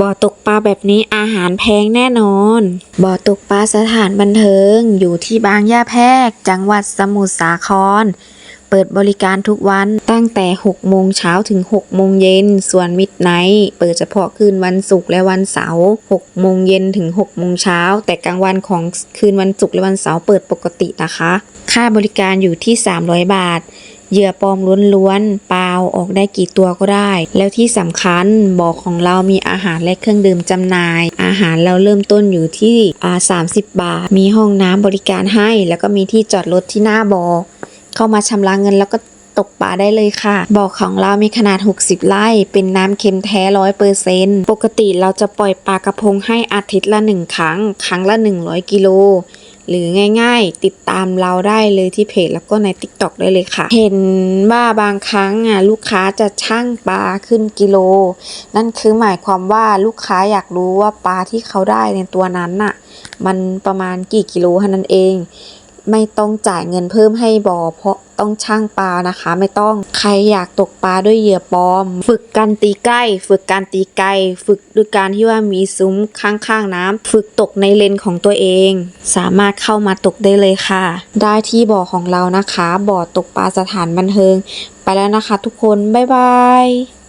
บ่อตกปลาแบบนี้อาหารแพงแน่นอน บ่อตกปลาสถานบันเทิงอยู่ที่บางย่าแพรก จังหวัดสมุทรสาคร เปิดบริการทุกวันตั้งแต่ 6 โมงเช้าถึง 6 โมงเย็น ส่วนมิดไนท์เปิดเฉพาะคืนวันศุกร์และวันเสาร์ 6 โมงเย็นถึง 6 โมงเช้า แต่กลางวันของคืนวันศุกร์และวันเสาร์เปิดปกตินะคะ ค่าบริการอยู่ที่ 300 บาท เหยื่อปลอมล้วนๆปลา ออกได้กี่ตัวก็ได้ แล้วที่สำคัญบ่อของเรามีอาหารและเครื่องดื่มจำหน่าย อาหารเราเริ่มต้นอยู่ที่อ่า30บาท มีห้องน้ำบริการให้ แล้วก็มีที่จอดรถที่หน้าบ่อเข้ามาชำระเงินแล้วก็ตกปลาได้เลยค่ะ บ่อของเรามีขนาด 60 ไร่ เป็นน้ำเค็มแท้ร้อยเปอร์เซนต์ปกติเราจะปล่อยปลากระพงให้อาทิตย์ละ 1 ครั้ง ครั้งละ 100 กิโล หรือง่ายๆ ติดตามเราได้เลยที่เพจแล้วก็ใน TikTok ได้เลยค่ะ เห็นว่าบางครั้งอะลูกค้าจะชั่งปลาขึ้นกิโล นั่นคือหมายความว่าลูกค้าอยากรู้ว่าปลาที่เขาได้ในตัวนั้นน่ะ มันประมาณกี่กิโลเท่านั้นเอง ไม่ต้องจ่ายเงินเพิ่มให้บอ่อเพราะต้องช่างปลานะคะ ไม่ต้องใครอยากตกปลาด้วยเหยื่อปลอม ฝึกการตีใกล้ ฝึกการตีไกล ฝึกด้วยการที่ว่ามีซุ้มข้างๆน้ำฝึกตกในเลนของตัวเอง สามารถเข้ามาตกได้เลยค่ะ ได้ที่บ่อของเรานะคะ บ่อตกปลาสถานบันเทิง ไปแล้วนะคะทุกคน บ๊ายบาย